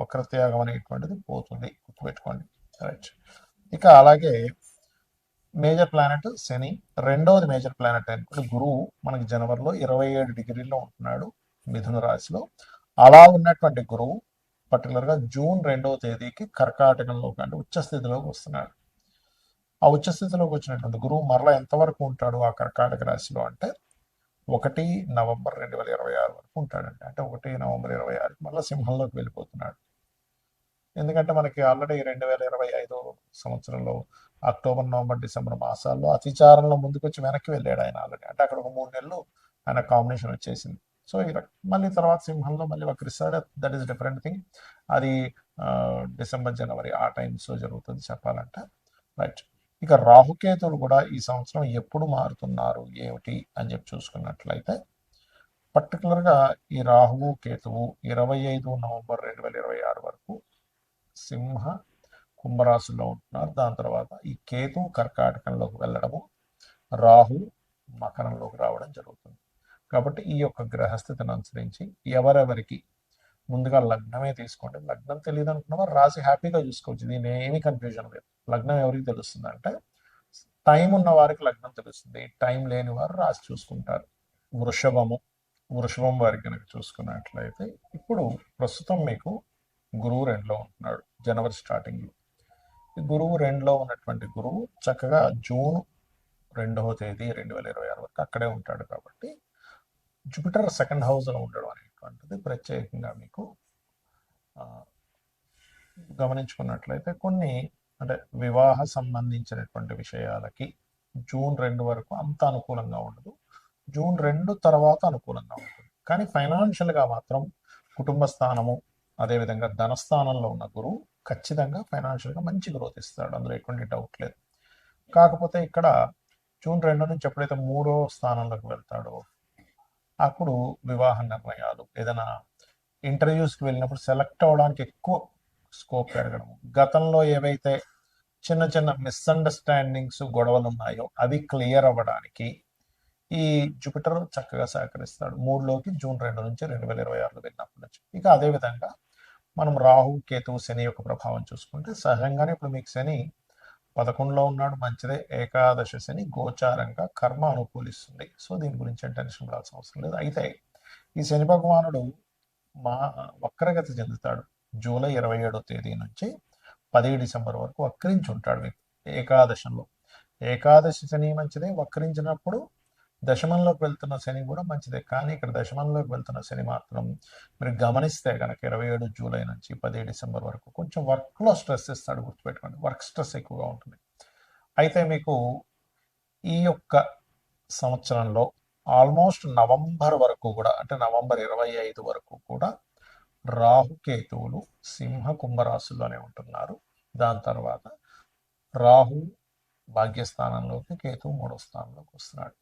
వక్రత్యాగం అనేటువంటిది పోతుంది గుర్తుపెట్టుకోండి. రైట్ ఇక అలాగే మేజర్ ప్లానెట్ శని రెండవది మేజర్ ప్లానెట్ అనుకోండి గురువు మనకి జనవరిలో ఇరవై ఏడు డిగ్రీలో ఉంటున్నాడు మిథున రాశిలో. అలా ఉన్నటువంటి గురువు పర్టికులర్గా జూన్ రెండవ తేదీకి కర్కాటకంలోకి అంటే ఉచ్చస్థితిలోకి వస్తున్నాడు. ఆ ఉచ్చస్థితిలోకి వచ్చినటువంటి గురువు మరలా ఎంతవరకు ఉంటాడు ఆ కర్కాటక రాశిలో అంటే ఒకటి నవంబర్ రెండు వేల ఇరవై ఆరు వరకు ఉంటాడండి. అంటే ఒకటి నవంబర్ ఇరవై ఆరుకి మళ్ళీ సింహంలోకి వెళ్ళిపోతున్నాడు. ఎందుకంటే మనకి ఆల్రెడీ రెండు వేల ఇరవై ఐదు సంవత్సరంలో అక్టోబర్ నవంబర్ డిసెంబర్ మాసాల్లో అతిచారంలో ముందుకొచ్చి వెనక్కి వెళ్ళాడు ఆయన ఆల్రెడీ. అంటే అక్కడ ఒక మూడు నెలలు ఆయన కాంబినేషన్ వచ్చేసింది. సో ఈ మళ్ళీ తర్వాత సింహంలో మళ్ళీ వక్రిస్తాడు దట్ ఈస్ డిఫరెంట్ థింగ్ అది డిసెంబర్ జనవరి ఆ టైమ్స్లో జరుగుతుంది చెప్పాలంటే. రైట్ ఇక రాహుకేతులు కూడా ఈ సంవత్సరం ఎప్పుడు మారుతున్నారు ఏమిటి అని చెప్పి చూసుకున్నట్లయితే పర్టికులర్గా ఈ రాహువు కేతువు ఇరవై ఐదు నవంబర్ రెండు వేల ఇరవై ఆరు వరకు సింహ కుంభరాశుల్లో ఉంటున్నారు. దాని తర్వాత ఈ కేతు కర్కాటకంలోకి వెళ్ళడము రాహు మకరంలోకి రావడం జరుగుతుంది. కాబట్టి ఈ యొక్క గ్రహస్థితిని అనుసరించి ఎవరెవరికి ముందుగా లగ్నమే తీసుకోండి. లగ్నం తెలియదు అనుకున్నవారు రాసి హ్యాపీగా చూసుకోవచ్చు. దీని ఏమీ కన్ఫ్యూజన్ లేదు. లగ్నం ఎవరికి తెలుస్తుంది అంటే టైం ఉన్న వారికి లగ్నం తెలుస్తుంది. టైం లేని వారు రాసి చూసుకుంటారు. వృషభము వృషభం వారికి కనుక చూసుకున్నట్లయితే ఇప్పుడు ప్రస్తుతం మీకు గురువు రెండులో ఉంటున్నాడు. జనవరి స్టార్టింగ్లో. ఈ గురువు రెండులో ఉన్నటువంటి గురువు చక్కగా జూన్ రెండవ తేదీ రెండు వేల ఇరవై ఆరు వరకు అక్కడే ఉంటాడు కాబట్టి జూపిటర్ సెకండ్ హౌస్లో ఉండడం అనేటువంటిది ప్రత్యేకంగా మీకు గమనించుకున్నట్లయితే కొన్ని అంటే వివాహ సంబంధించినటువంటి విషయాలకి జూన్ రెండు వరకు అంత అనుకూలంగా ఉండదు. జూన్ రెండు తర్వాత అనుకూలంగా ఉంటుంది. కానీ ఫైనాన్షియల్గా మాత్రం కుటుంబ స్థానము అదేవిధంగా ధనస్థానంలో ఉన్న గురువు ఖచ్చితంగా ఫైనాన్షియల్గా మంచి గ్రోత్ ఇస్తాడు. అందులో ఎటువంటి డౌట్ లేదు. కాకపోతే ఇక్కడ జూన్ రెండు నుంచి ఎప్పుడైతే మూడో స్థానంలోకి వెళ్తాడో అప్పుడు వివాహ నిర్ణయాలు. ఏదైనా ఇంటర్వ్యూస్కి వెళ్ళినప్పుడు సెలెక్ట్ అవ్వడానికి ఎక్కువ స్కోప్ పెరగడం గతంలో ఏవైతే చిన్న చిన్న మిస్అండర్స్టాండింగ్స్ గొడవలు ఉన్నాయో అవి క్లియర్ అవ్వడానికి ఈ జూపిటర్ చక్కగా సహకరిస్తాడు. మూడులోకి జూన్ రెండు నుంచి రెండు వేల ఇరవై ఆరులో వెళ్ళినప్పటి నుంచి. ఇక అదే విధంగా మనం రాహు కేతువు శని యొక్క ప్రభావం చూసుకుంటే సహజంగానే ఇప్పుడు మీకు శని పదకొండులో ఉన్నాడు మంచిదే. ఏకాదశ శని గోచారంగా కర్మ అనుకూలిస్తుంది. సో దీని గురించి టెన్షన్ పడాల్సిన అవసరం లేదు. అయితే ఈ శని భగవానుడు మా వక్రగతి చెందుతాడు. జూలై ఇరవై ఏడో తేదీ నుంచి పది డిసెంబర్ వరకు వక్రించి ఉంటాడు మీకు ఏకాదశంలో. ఏకాదశి శని మంచిదే. వక్రించినప్పుడు దశమంలోకి వెళ్తున్న శని కూడా మంచిదే. కానీ ఇక్కడ దశమంలోకి వెళ్తున్న శని మాత్రం మీరు గమనిస్తే కనుక ఇరవై ఏడు జూలై నుంచి పదిహేడు డిసెంబర్ వరకు కొంచెం వర్క్లో స్ట్రెస్ ఇస్తాడు గుర్తుపెట్టుకోండి. వర్క్ స్ట్రెస్ ఎక్కువగా ఉంటుంది. అయితే మీకు ఈ యొక్క సంవత్సరంలో ఆల్మోస్ట్ నవంబర్ వరకు కూడా అంటే నవంబర్ ఇరవై ఐదు వరకు కూడా రాహుకేతువులు సింహ కుంభరాశుల్లోనే ఉంటున్నారు. దాని తర్వాత రాహు భాగ్యస్థానంలోకి కేతువు మూడో స్థానంలోకి వస్తున్నాడు.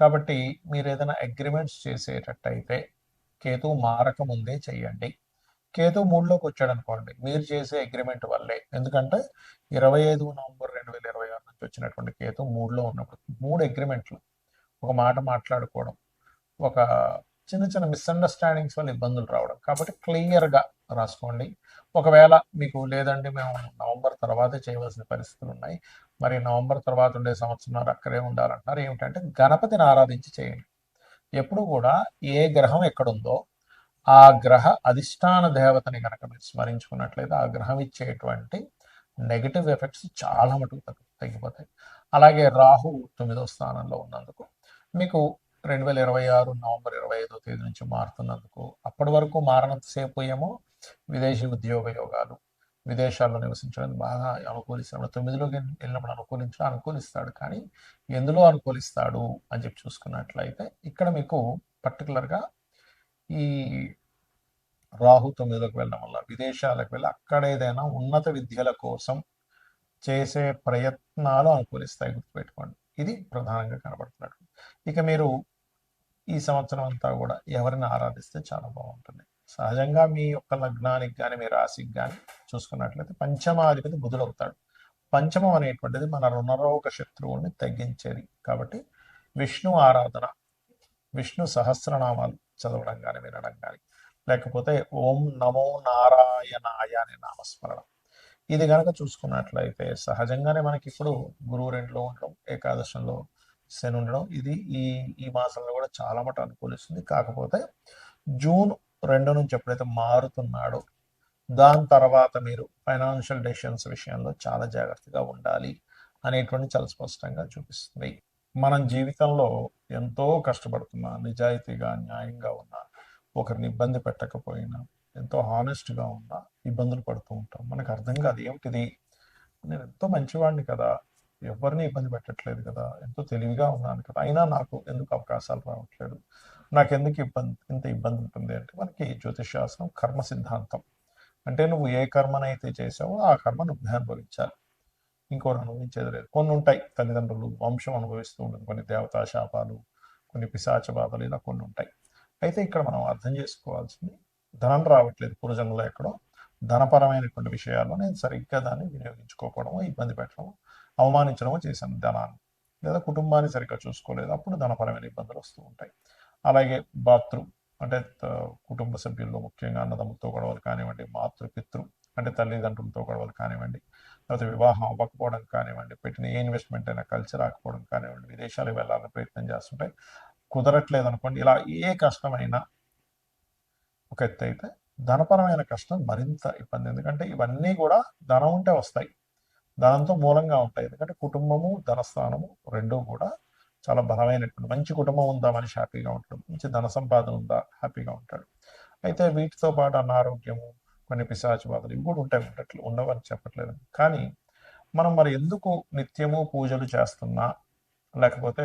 కాబట్టి మీరు ఏదైనా అగ్రిమెంట్స్ చేసేటట్టయితే కేతు మారక ముందే చెయ్యండి. కేతు మూడులోకి వచ్చాడు అనుకోండి మీరు చేసే అగ్రిమెంట్ వల్లే. ఎందుకంటే ఇరవై ఐదు నవంబర్ రెండు వేల ఇరవై ఆరు నుంచి వచ్చినటువంటి కేతు మూడులో ఉన్నప్పుడు మూడు అగ్రిమెంట్లు ఒక మాట మాట్లాడుకోవడం ఒక చిన్న చిన్న మిస్అండర్స్టాండింగ్స్ వల్ల ఇబ్బందులు రావడం. కాబట్టి క్లియర్గా రాసుకోండి. ఒకవేళ మీకు లేదండి మేము నవంబర్ తర్వాతే చేయవలసిన పరిస్థితులు ఉన్నాయి. మరి నవంబర్ తర్వాత ఉండే సంవత్సరం అక్కడే ఉండాలంటున్నారు. ఏమిటంటే గణపతిని ఆరాధించి చేయండి. ఎప్పుడు కూడా ఏ గ్రహం ఎక్కడుందో ఆ గ్రహ అధిష్టాన దేవతని కనుక మీరు స్మరించుకున్నట్లయితే ఆ గ్రహం ఇచ్చేటువంటి నెగిటివ్ ఎఫెక్ట్స్ చాలా మటుకు తగ్గు తగ్గిపోతాయి. అలాగే రాహు తొమ్మిదో స్థానంలో ఉన్నందుకు మీకు రెండు వేల ఇరవై ఆరు నవంబర్ ఇరవై ఐదో తేదీ నుంచి మారుతున్నందుకు అప్పటి వరకు మారనంతసేపు ఏమో విదేశీ ఉద్యోగ యోగాలు విదేశాల్లో నివసించడానికి బాగా అనుకూలిస్తాడు. తొమ్మిదిలోకి వెళ్ళినప్పుడు అనుకూలించడం అనుకూలిస్తాడు. కానీ ఎందులో అనుకూలిస్తాడు అని చెప్పి చూసుకున్నట్లయితే ఇక్కడ మీకు పర్టికులర్గా ఈ రాహు తొమ్మిదిలోకి వెళ్ళడం వల్ల విదేశాలకు వెళ్ళి అక్కడ ఏదైనా ఉన్నత విద్యల కోసం చేసే ప్రయత్నాలు అనుకూలిస్తాయి గుర్తుపెట్టుకోండి. ఇది ప్రధానంగా కనబడుతున్నట్టు. ఇక మీరు ఈ సంవత్సరం అంతా కూడా ఎవరిని ఆరాధిస్తే చాలా బాగుంటుంది. సహజంగా మీ యొక్క లగ్నానికి కానీ మీ రాశికి కానీ చూసుకున్నట్లయితే పంచమాధిపతి బుధుడవుతాడు పంచమం అనేటువంటిది మన రుణరోగ శత్రువుల్ని తగ్గించేది. కాబట్టి విష్ణు ఆరాధన విష్ణు సహస్రనామాలు చదవడం కానీ వినడం కానీ లేకపోతే ఓం నమో నారాయణాయ అనే నామస్మరణం. ఇది కనుక చూసుకున్నట్లయితే సహజంగానే మనకి ఇప్పుడు గురువు రెండులో ఉండడం ఏకాదశంలో శని ఉండడం ఇది ఈ ఈ మాసంలో కూడా చాలా మటు అనుకూలిస్తుంది. కాకపోతే జూన్ రెండు నుంచి ఎప్పుడైతే మారుతున్నాడో దాని తర్వాత మీరు ఫైనాన్షియల్ డెసిషన్స్ విషయంలో చాలా జాగ్రత్తగా ఉండాలి అనేటువంటి చాలా స్పష్టంగా చూపిస్తుంది. మనం జీవితంలో ఎంతో కష్టపడుతున్నా నిజాయితీగా న్యాయంగా ఉన్నా ఒకరిని ఇబ్బంది పెట్టకపోయినా ఎంతో హానెస్ట్గా ఉన్నా ఇబ్బందులు పడుతూ ఉంటాం. మనకు అర్థం కాదు ఏమిటిది? నేను ఎంతో మంచివాడిని కదా ఎవరిని ఇబ్బంది పెట్టట్లేదు కదా ఎంతో తెలివిగా ఉన్నాను కదా అయినా నాకు ఎందుకు అవకాశాలు రావట్లేదు? నాకు ఎందుకు ఇబ్బంది ఇంత ఇబ్బంది ఉంటుంది అంటే మనకి జ్యోతిష్ శాస్త్రం కర్మ సిద్ధాంతం. అంటే నువ్వు ఏ కర్మనైతే చేసావో ఆ కర్మ నువ్వు అనుభవించాలి. ఇంకోటి అనుభవించేది లేదు. కొన్ని ఉంటాయి తల్లిదండ్రులు వంశం అనుభవిస్తూ ఉంటుంది. కొన్ని దేవతా శాపాలు కొన్ని పిశాచ బాధలు ఇలా కొన్ని ఉంటాయి. అయితే ఇక్కడ మనం అర్థం చేసుకోవాల్సింది ధనం రావట్లేదు పూర్వజన్మలో ఎక్కడో. ధనపరమైనటువంటి విషయాల్లో నేను సరిగ్గా దాన్ని వినియోగించుకోకపోవడమో ఇబ్బంది పెట్టడము అవమానించడమో చేశాను ధనాన్ని. లేదా కుటుంబాన్ని సరిగ్గా చూసుకోలేదు. అప్పుడు ధనపరమైన ఇబ్బందులు వస్తూ ఉంటాయి. అలాగే బాతృ అంటే కుటుంబ సభ్యుల్లో ముఖ్యంగా అన్నదమ్ములతో గొడవలు కానివ్వండి మాతృపితృ అంటే తల్లిదండ్రులతో గొడవలు కానివ్వండి లేకపోతే వివాహం అవ్వకపోవడం కానివ్వండి పెట్టిన ఏ ఇన్వెస్ట్మెంట్ అయినా కలిసి రాకపోవడం కానివ్వండి విదేశాలకు వెళ్ళాలని ప్రయత్నం చేస్తుంటే కుదరట్లేదు అనుకోండి ఇలా ఏ కష్టమైనా ఒక ఎత్తు అయితే ధనపరమైన కష్టం మరింత ఇబ్బంది. ఎందుకంటే ఇవన్నీ కూడా ధనం ఉంటే వస్తాయి. ధనంతో మూలంగా ఉంటాయి. ఎందుకంటే కుటుంబము ధనస్థానము రెండూ కూడా చాలా బలమైనటువంటి మంచి కుటుంబం ఉందా మనిషి హ్యాపీగా ఉంటాడు మంచి ధన సంపాదన ఉందా హ్యాపీగా ఉంటాడు. అయితే వీటితో పాటు అనారోగ్యము కొన్ని పిశాచి బాధలు ఇవి కూడా ఉంటాయి ఉండట్లు ఉండవని చెప్పట్లేదు. కానీ మనం మరి ఎందుకు నిత్యము పూజలు చేస్తున్నా లేకపోతే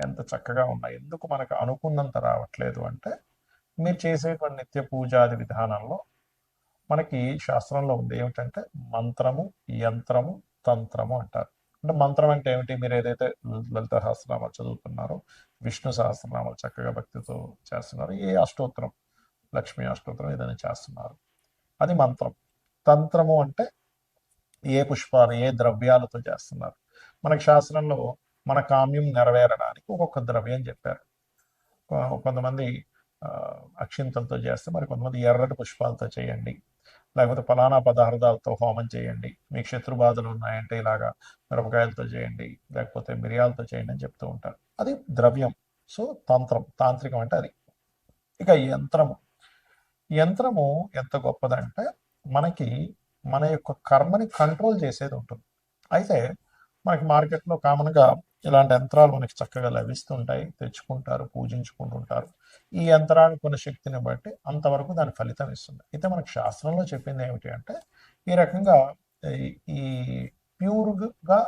ఎంత చక్కగా ఉన్నా ఎందుకు మనకు అనుకున్నంత రావట్లేదు అంటే మీరు చేసేటువంటి నిత్య పూజాది విధానంలో మనకి శాస్త్రంలో ఉంది ఏమిటంటే మంత్రము యంత్రము తంత్రము అంటారు. అంటే మంత్రం అంటే ఏమిటి? మీరు ఏదైతే లలిత సహస్రనామాలు చదువుతున్నారో విష్ణు సహస్రనామాలు చక్కగా భక్తితో చేస్తున్నారు. ఏ అష్టోత్తరం లక్ష్మీ అష్టోత్తరం ఏదైనా చేస్తున్నారు. అది మంత్రం. తంత్రము అంటే ఏ పుష్పాలు ఏ ద్రవ్యాలతో చేస్తున్నారు. మనకి శాస్త్రంలో మన కామ్యం నెరవేరడానికి ఒక్కొక్క ద్రవ్యం చెప్పారు. కొంతమంది అక్షింతలతో చేస్తే మరి కొంతమంది ఎర్రటి పుష్పాలతో చేయండి. లేకపోతే ఫలానా పదార్థాలతో హోమం చేయండి. మీకు శత్రు బాధలు ఉన్నాయంటే ఇలాగా మిరపకాయలతో చేయండి లేకపోతే మిరియాలతో చేయండి అని చెప్తూ ఉంటారు. అది ద్రవ్యం. సో తంత్రం తాంత్రికం అంటే అది. ఇక యంత్రము. యంత్రము ఎంత గొప్పదంటే మనకి మన యొక్క కర్మని కంట్రోల్ చేసేది ఉంటుంది. అయితే మనకి మార్కెట్లో కామన్గా ఇలాంటి యంత్రాలు మనకి చక్కగా లభిస్తుంటాయి. తెచ్చుకుంటారు పూజించుకుంటుంటారు. ఈ యంత్రానికి కొన్ని శక్తిని బట్టి అంతవరకు దాని ఫలితం ఇస్తుంది. అయితే మనకు శాస్త్రంలో చెప్పింది ఏమిటి అంటే ఈ రకంగా ఈ- ఈ ప్యూర్గా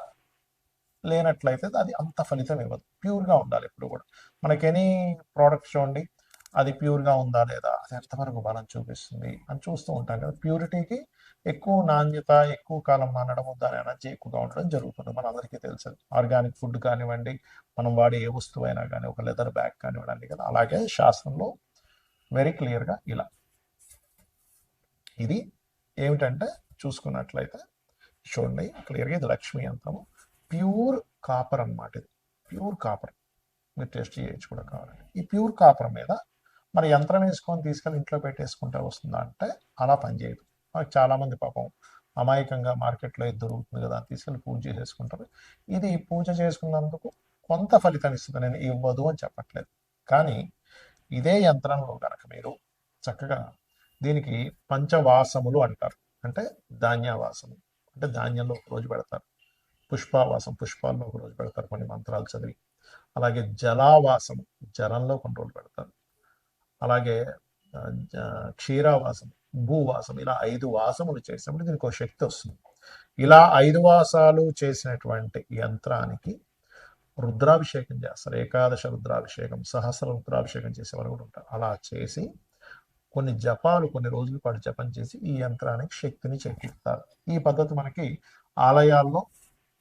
లేనట్లయితే అది అంత ఫలితం ఇవ్వదు. ప్యూర్గా ఉండాలి ఎప్పుడు కూడా. మనకి ఎనీ ప్రోడక్ట్ చూడండి అది ప్యూర్గా ఉందా లేదా అది ఎంతవరకు బలం చూపిస్తుంది అని చూస్తూ ఉంటాం కదా. ప్యూరిటీకి ఎక్కువ నాణ్యత ఎక్కువ కాలం మనడము దాని ఎనర్జీ ఎక్కువగా ఉండడం జరుగుతుంది. మన అందరికీ తెలుసు. ఆర్గానిక్ ఫుడ్ కానివ్వండి మనం వాడే ఏ వస్తువు అయినా కానీ ఒక లెదర్ బ్యాగ్ కానివ్వండి కదా అలాగే శాస్త్రంలో వెరీ క్లియర్గా ఇలా. ఇది ఏమిటంటే చూసుకున్నట్లయితే చూడండి క్లియర్గా ఇది లక్ష్మీ యంత్రము ప్యూర్ కాపర్ అన్నమాట ఇది. Pure copper. మీరు టెస్ట్ చేయొచ్చు కూడా కావాలంటే ఈ ప్యూర్ కాపర్ మీద మన యంత్రం వేసుకొని తీసుకెళ్ళి ఇంట్లో పెట్టేసుకుంటే వస్తుందా అంటే అలా పనిచేయదు. చాలామంది పాపం అమాయకంగా మార్కెట్లో ఇది దొరుకుతుంది కదా అని తీసుకెళ్ళి పూజ చేసేసుకుంటారు ఇది పూజ చేసుకున్నందుకు కొంత ఫలితం ఇస్తుంది. నేను ఇవ్వదు అని చెప్పట్లేదు. కానీ ఇదే యంత్రంలో కనుక మీరు చక్కగా దీనికి పంచవాసములు అంటారు. అంటే ధాన్యవాసము. అంటే ధాన్యంలో ఒక రోజు పెడతారు. పుష్పవాసం పుష్పాల్లో ఒక రోజు పెడతారు కొన్ని మంత్రాలు చదివి. అలాగే జలావాసం జలంలో కొన్ని రోజులు పెడతారు. అలాగే క్షీరావాసము జ- క్షీరావాసం భూవాసం ఇలా ఐదు వాసములు చేసినప్పుడు దీనికి ఒక శక్తి వస్తుంది. ఇలా ఐదు వాసాలు చేసినటువంటి యంత్రానికి రుద్రాభిషేకం చేస్తారు. ఏకాదశ రుద్రాభిషేకం సహస్ర రుద్రాభిషేకం చేసేవారు కూడా ఉంటారు. అలా చేసి కొన్ని జపాలు కొన్ని రోజుల పాటు జపం చేసి ఈ యంత్రానికి శక్తిని చేకూరుతారు. ఈ పద్ధతి మనకి ఆలయాల్లో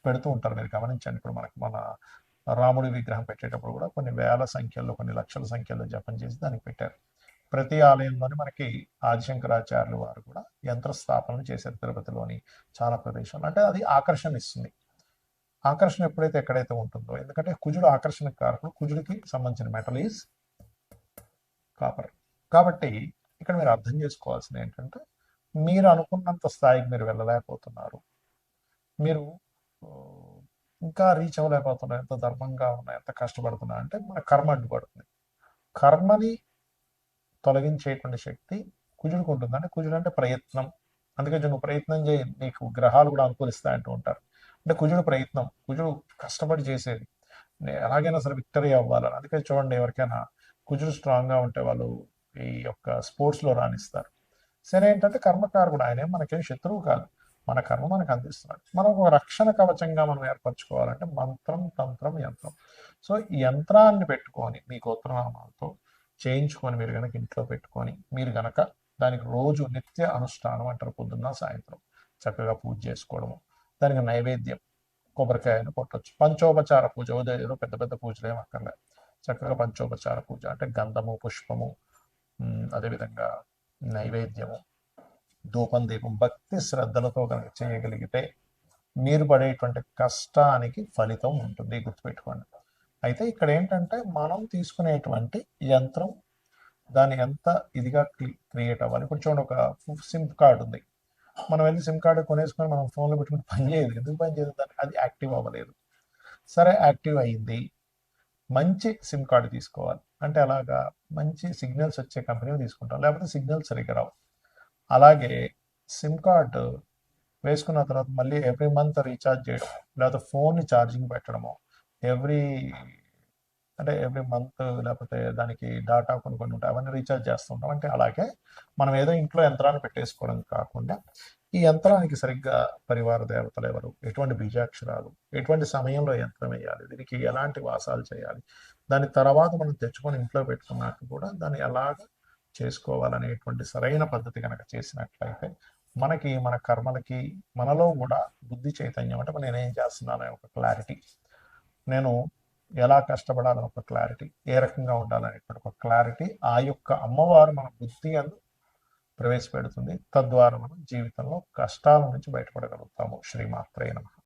పెడుతూ ఉంటారు. మీరు గమనించండి ఇప్పుడు మనకు మన రాముడి విగ్రహం పెట్టేటప్పుడు కూడా కొన్ని వేల సంఖ్యలో కొన్ని లక్షల సంఖ్యలో జపం చేసి దానికి పెట్టారు. ప్రతి ఆలయంలోని మనకి ఆదిశంకరాచార్యులు వారు కూడా యంత్ర స్థాపనలు చేశారు తిరుపతిలోని చాలా ప్రదేశాలు అంటే అది ఆకర్షణ ఇస్తుంది ఆకర్షణ ఎప్పుడైతే ఎక్కడైతే ఉంటుందో ఎందుకంటే కుజుడు ఆకర్షణ కారకుడు కుజుడికి సంబంధించిన మెటల్ ఈజ్ కాపర్. కాబట్టి ఇక్కడ మీరు అర్థం చేసుకోవాల్సింది ఏంటంటే మీరు అనుకున్నంత స్థాయికి మీరు వెళ్ళలేకపోతున్నారు. మీరు ఇంకా రీచ్ అవ్వలేకపోతున్నారు ఎంత ధర్మంగా ఉన్నా ఎంత కష్టపడుతున్నా అంటే మన కర్మ అడ్డుపడుతుంది కర్మని తొలగించేటువంటి శక్తి కుజుడికి ఉంటుంది. అంటే కుజుడు అంటే ప్రయత్నం. అందుకే నువ్వు ప్రయత్నం చేయి నీకు గ్రహాలు కూడా అనుకూలిస్తాయి అంటూ ఉంటారు. అంటే కుజుడు ప్రయత్నం కుజుడు కష్టపడి చేసేది. ఎలాగైనా సరే విక్టరీ అవ్వాలని అందుకే చూడండి ఎవరికైనా కుజుడు స్ట్రాంగ్గా ఉంటే వాళ్ళు ఈ యొక్క స్పోర్ట్స్లో రాణిస్తారు. సరే ఏంటంటే కర్మకారుడు ఆయనే మనకేం శత్రువు కాదు. మన కర్మ మనకు అందిస్తున్నాడు. మనం ఒక రక్షణ కవచంగా మనం ఏర్పరచుకోవాలంటే మంత్రం తంత్రం యంత్రం. సో ఈ యంత్రాన్ని పెట్టుకొని మీ గోత్రనామాలతో చేయించుకొని మీరు కనుక ఇంట్లో పెట్టుకొని మీరు కనుక దానికి రోజు నిత్య అనుష్ఠానం అంటారు పొద్దున్న సాయంత్రం. చక్కగా పూజ చేసుకోవడము. దానికి నైవేద్యం. కొబ్బరికాయను కొట్టచ్చు. పంచోపచార పూజ. ఉదయం పెద్ద పెద్ద పూజలు ఏమి అక్కర్లేదు. చక్కగా పంచోపచార పూజ. అంటే గంధము పుష్పము అదేవిధంగా నైవేద్యము ధూపం దీపం భక్తి శ్రద్ధలతో కనుక చేయగలిగితే మీరు పడేటువంటి కష్టానికి ఫలితం ఉంటుంది. గుర్తుపెట్టుకోండి. అయితే ఇక్కడ ఏంటంటే మనం తీసుకునేటువంటి యంత్రం దాని ఎంత ఇదిగా క్రియేట్ అవ్వాలి. ఇప్పుడు చూడండి ఒక సిమ్ కార్డు ఉంది. మనం వెళ్ళి సిమ్ కార్డు కొనేసుకొని మనం ఫోన్లో పెట్టుకుని పని చేయదు. ఎందుకు పని చేయదు? దానికి అది యాక్టివ్ అవ్వలేదు. సరే యాక్టివ్ అయ్యింది మంచి సిమ్ కార్డు తీసుకోవాలి. అంటే అలాగా మంచి సిగ్నల్స్ వచ్చే కంపెనీ తీసుకుంటాం. లేకపోతే సిగ్నల్స్ సరిగ్గా రావు. అలాగే సిమ్ కార్డు వేసుకున్న తర్వాత మళ్ళీ ఎవ్రీ మంత్ రీఛార్జ్ చేయడం లేకపోతే ఫోన్ని ఛార్జింగ్ పెట్టడము ఎవ్రీ అంటే ఎవ్రీ మంత్ లేకపోతే దానికి డాటా కొన్ని కొన్ని ఉంటాయి అవన్నీ రీఛార్జ్ చేస్తుంటాం అంటే అలాగే మనం ఏదో ఇంట్లో యంత్రాన్ని పెట్టేసుకోవడం కాకుండా ఈ యంత్రానికి సరిగ్గా పరివార దేవతలు ఎవరు ఎటువంటి బీజాక్షరాలు ఎటువంటి సమయంలో యంత్రం వేయాలి దీనికి ఎలాంటి వాసాలు చేయాలి దాని తర్వాత మనం తెచ్చుకొని ఇంట్లో పెట్టుకున్నాక కూడా దాన్ని ఎలాగ చేసుకోవాలనేటువంటి సరైన పద్ధతి కనుక చేసినట్లయితే మనకి మన కర్మలకి మనలో కూడా బుద్ధి చైతన్యం అంటే నేను ఏం చేస్తున్నాను ఒక క్లారిటీ నేను ఎలా కష్టపడాలని ఒక క్లారిటీ ఏ రకంగా ఉండాలనేటువంటి ఒక క్లారిటీ ఆ యొక్క అమ్మవారు మన బుద్ధి అందు ప్రవేశపెడుతుంది. తద్వారా మనం జీవితంలో కష్టాల నుంచి బయటపడగలుగుతాము. శ్రీమాత్రే నమ.